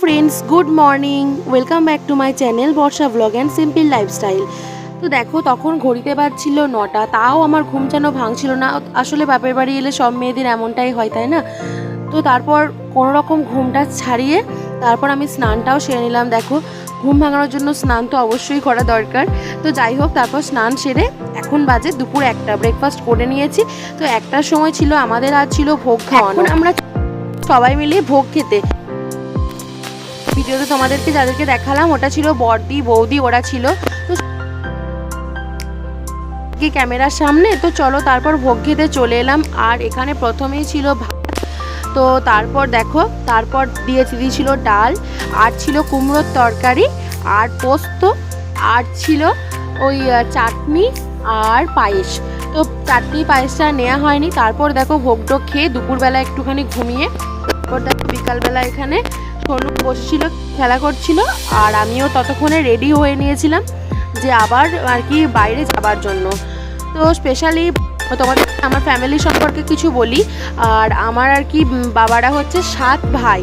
Friends good morning welcome back to my channel Barsha blog and simple lifestyle তো দেখো তখন ঘড়িতে বাজছিল নটা তাও আমার ঘুম যেন ভাঙছিল না। আসলে বাপের বাড়ি এলে সব মেয়েদের এমনটাই হয় তাই না? তো তারপর কোনো রকম ঘুমটা ছাড়িয়ে তারপর আমি স্নানটাও সেরে নিলাম। দেখো ঘুম ভাঙানোর জন্য স্নান তো অবশ্যই করা দরকার। তো যাই হোক তারপর স্নান সেরে এখন বাজে দুপুর একটা। ব্রেকফাস্ট করে নিয়েছি। তো একটার সময় ছিল আমাদের আজ ছিল ভোগ খাওয়ানো। আমরা সবাই মিলে ভোগ খেতে। ভিডিওতে তোমাদেরকে যাদেরকে দেখালাম, ওটা ছিল বড়দি বৌদি, ওরা ছিল। তো ক্যামেরার সামনে, তো চলো তারপর ভোগ খেতে চলে এলাম। আর এখানে প্রথমেই ছিল ভাত। তো তারপর দেখো, তারপর দিয়ে দিয়েছিল ডাল, আর ছিল কুমড়োর তরকারি, আর পোস্ত, আর ছিল ওই চাটনি আর পায়েস। তো চাটনি পায়েসটা নেওয়া হয়নি। তারপর দেখো ভোগটোগ খেয়ে দুপুরবেলা একটুখানি ঘুমিয়ে তারপর দেখো বিকালবেলা এখানে সোনু বসেছিল, খেলা করছিল, আর আমিও ততক্ষণে রেডি হয়ে নিয়েছিলাম যে আবার আর কি বাইরে যাবার জন্য। তো স্পেশালি তোমাদের আমার ফ্যামিলি সম্পর্কে কিছু বলি, আর আমার আর কি বাবারা হচ্ছে সাত ভাই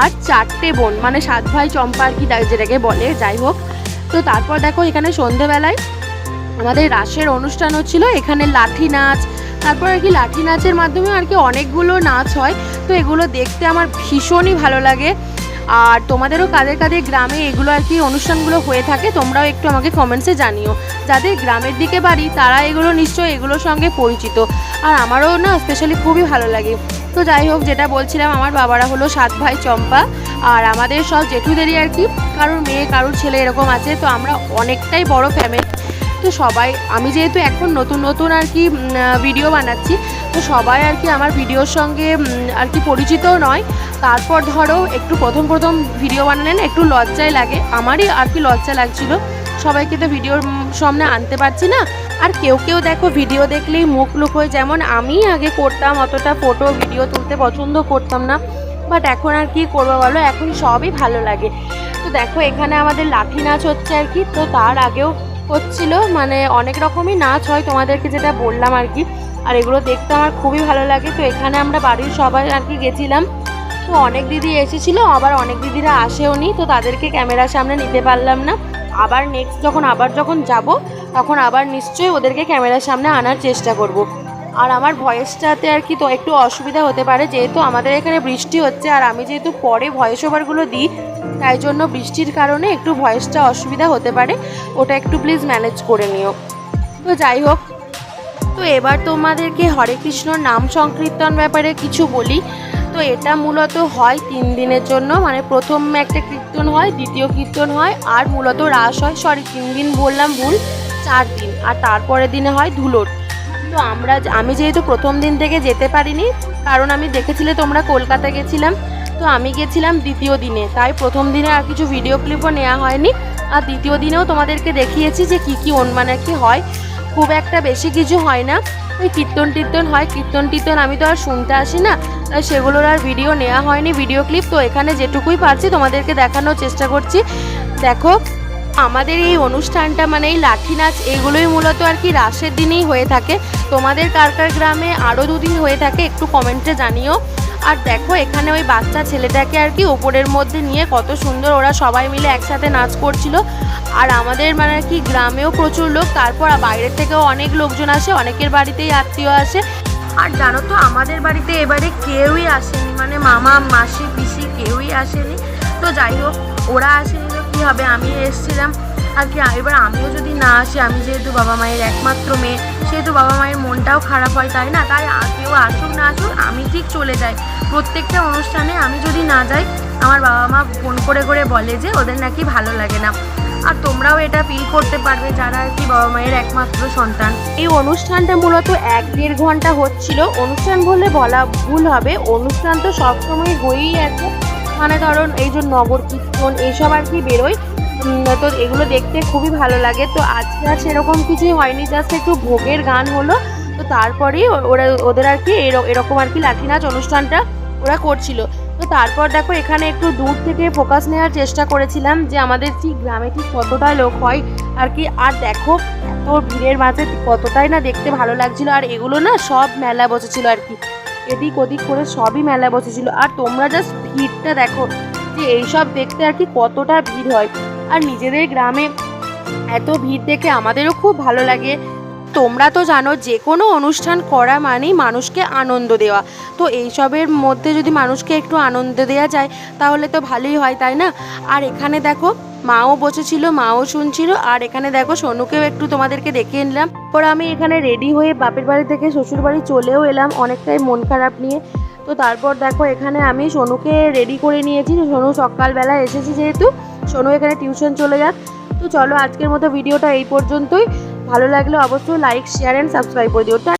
আর চারটে বোন মানে সাত ভাই চম্পা আর কি যেটাকে বলে, যাই হোক। তো তারপর দেখো এখানে সন্ধেবেলায় আমাদের রাসের অনুষ্ঠান হচ্ছিল, এখানে লাঠি নাচ তারপর আর কি লাঠি নাচের মাধ্যমে আর কি অনেকগুলো নাচ হয়। তো এগুলো দেখতে আমার ভীষণই ভালো লাগে। আর তোমাদেরও কাদের কাদের গ্রামে এগুলো আর কি অনুষ্ঠানগুলো হয়ে থাকে, তোমরাও একটু আমাকে কমেন্টসে জানিও। যাদের গ্রামের দিকে বাড়ি, তারা এগুলো নিশ্চয়ই এগুলোর সঙ্গে পরিচিত। আর আমারও না স্পেশালি খুবই ভালো লাগে। তো যাই হোক, যেটা বলছিলাম, আমার বাবারা হলো সাত ভাই চম্পা। আর আমাদের সব জেঠুদেরই আর কি, কারোর মেয়ে, কারোর ছেলে এরকম আছে। তো আমরা অনেকটাই বড় ফ্যামিলি তো সবাই, আমি যেহেতু এখন নতুন নতুন আর কি ভিডিও বানাচ্ছি, তো সবাই আর কি আমার ভিডিওর সঙ্গে আর কি পরিচিতও নয়। তারপর ধরো, একটু প্রথম প্রথম ভিডিও বানালেন, একটু লজ্জায় লাগে। আমারই আর কি লজ্জা লাগছিল। সবাইকে তো ভিডিওর সামনে আনতে পারছি না। আর কেউ কেউ দেখো ভিডিও দেখলেই মুখ লুক হয়ে, যেমন আমি আগে করতাম, অতটা ফটো ভিডিও তুলতে পছন্দ করতাম না। বাট এখন আর কি করব বলো? এখন সবই ভালো লাগে। তো দেখো, এখানে আমাদের লাঠি নাচ হচ্ছে আর কি। তো তার আগেও হচ্ছিল মানে অনেক রকমই নাচ হয় তোমাদেরকে যেটা বললাম আর কি। আর এগুলো দেখতে আমার খুবই ভালো লাগে। তো এখানে আমরা বাড়ির সবাই আর কি গেছিলাম। তো অনেক দিদি এসেছিল, আবার অনেক দিদিরা আসেও নি, তো তাদেরকে ক্যামেরার সামনে নিতে পারলাম না। আবার নেক্সট যখন, আবার যখন যাব, তখন আবার নিশ্চয়ই ওদেরকে ক্যামেরার সামনে আনার চেষ্টা করব। আর আমার ভয়েসটাতে আর কি তো একটু অসুবিধা হতে পারে, যেহেতু আমাদের এখানে বৃষ্টি হচ্ছে, আর আমি যেহেতু পরে ভয়েস ওভারগুলো দিই তাই জন্য বৃষ্টির কারণে একটু ভয়েসটা অসুবিধা হতে পারে। ওটা একটু প্লিজ ম্যানেজ করে নিও। তো যাই হোক, তো এবার তোমাদেরকে হরে কৃষ্ণর নাম সংকীর্তন ব্যাপারে কিছু বলি। তো এটা মূলত হয় তিন দিনের জন্য মানে প্রথম একটা কীর্তন হয়, দ্বিতীয় কীর্তন হয়, আর মূলত রাস হয় সরি তিন দিন বললাম ভুল, চার দিন, আর তারপরের দিনে হয় ধুলোর। তো আমরা, আমি যেহেতু প্রথম দিন থেকে যেতে পারিনি, কারণ আমি দেখেছিলে তোমরা কলকাতা গেছিলাম তো আমি গেছিলাম দ্বিতীয় দিনে, তাই প্রথম দিনে আর কিছু ভিডিও ক্লিপও নেওয়া হয়নি। আর দ্বিতীয় দিনেও তোমাদেরকে দেখিয়েছি যে কী কী কি হয়। খুব একটা বেশি কিছু হয় না। ওই কীর্তন টীর্তন হয়, কীর্তন টীর্তন আমি তো আর শুনতে আসি না। তাই সেগুলোর আর ভিডিও নেওয়া হয়নি ভিডিও ক্লিপ তো এখানে যেটুকুই পারছি তোমাদেরকে দেখানোর চেষ্টা করছি। দেখো, আমাদের এই অনুষ্ঠানটা মানে এই লাঠি নাচ, এগুলোই মূলত আর কি রাসের দিনেই হয়ে থাকে। তোমাদের কার কার গ্রামে আরও দুদিন হয়ে থাকে, একটু কমেন্টে জানিও। আর দেখো, এখানে ওই বাচ্চা ছেলেটাকে আর কি ওপরের মধ্যে নিয়ে কত সুন্দর ওরা সবাই মিলে একসাথে নাচ করছিল। আর আমাদের মানে কি গ্রামেও প্রচুর লোক, তারপর বাইরের থেকেও অনেক লোকজন আসে, অনেকের বাড়িতেই আত্মীয় আসে। আর জানো তো, আমাদের বাড়িতে এবারে কেউই আসেনি মানে মামা, মাসি, পিসি কেউই আসেনি। তো যাই হোক, ওরা আসেনি তো কী হবে? আমি এসেছিলাম। আর কি, এবার আমিও যদি না আসি, আমি যেহেতু বাবা মায়ের একমাত্র মেয়ে সেহেতু বাবা মায়ের মনটাও খারাপ হয়, তাই না? তাই কেউ আসুক না আসুক, আমি ঠিক চলে যাই। প্রত্যেকটা অনুষ্ঠানে আমি যদি না যাই, আমার বাবা মা ফোন করে করে বলে যে ওদের নাকি ভালো লাগে না। আর তোমরাও এটা ফিল করতে পারবে, যারা আর কি বাবা মায়ের একমাত্র সন্তান। এই অনুষ্ঠানটা মূলত এক দেড় ঘণ্টা হচ্ছিল। অনুষ্ঠান বললে বলা ভুল হবে। অনুষ্ঠান তো সবসময় হয়েই আছে। মানে ধরুন এই যে নগর কীর্তন, এইসব আর কি বেরোয়। তো এগুলো দেখতে খুবই ভালো লাগে। তো আজকে আর সেরকম কিছুই হয়নি। জাস্ট একটু ভোগের গান হলো। তো তারপরেই ওরা ওদের আর কি এর- এরকম আর কি লাঠি নাচ অনুষ্ঠানটা ওরা করছিল। তো তারপর দেখো এখানে একটু দূর থেকে ফোকাস নেওয়ার চেষ্টা করেছিলাম যে আমাদের ঠিক গ্রামে ঠিক কতটা লোক হয় আর কি। আর দেখো এত ভিড়ের মাঝে কতটাই না দেখতে ভালো লাগছিল। আর এগুলো না সব মেলা বসেছিল আর কি। এদিক ওদিক করে সবই মেলা বসেছিল। আর তোমরা জাস্ট ভিড়টা দেখো যে এইসব দেখতে আর কি কতটা ভিড় হয়। আর নিজেদের গ্রামে এত ভিড় দেখে আমাদেরও খুব ভালো লাগে। তোমরা তো জানো যে কোনো অনুষ্ঠান করা মানেই মানুষকে আনন্দ দেওয়া। তো এইসবের মধ্যে যদি মানুষকে একটু আনন্দ দেওয়া যায়, তাহলে তো ভালোই হয়, তাই না? আর এখানে দেখো, মাও বসেছিল, মাও শুনছিল। আর এখানে দেখো, সোনুকেও একটু তোমাদেরকে দেখে নিলাম। পর আমি এখানে রেডি হয়ে বাপের বাড়ি থেকে শ্বশুর বাড়ি চলেও এলাম। অনেকটাই মন খারাপ নিয়ে। তো তারপর দেখো এখানে আমি সোনুকে রেডি করে নিয়েছি। সোনু সকালবেলা এসেছি যেহেতু, সোনু এখানে টিউশন চলে যাক। তো চলো আজকের মতো ভিডিওটা এই পর্যন্তই। ভালো লাগলে অবশ্যই লাইক শেয়ার অ্যান্ড সাবস্ক্রাইব করে দিও।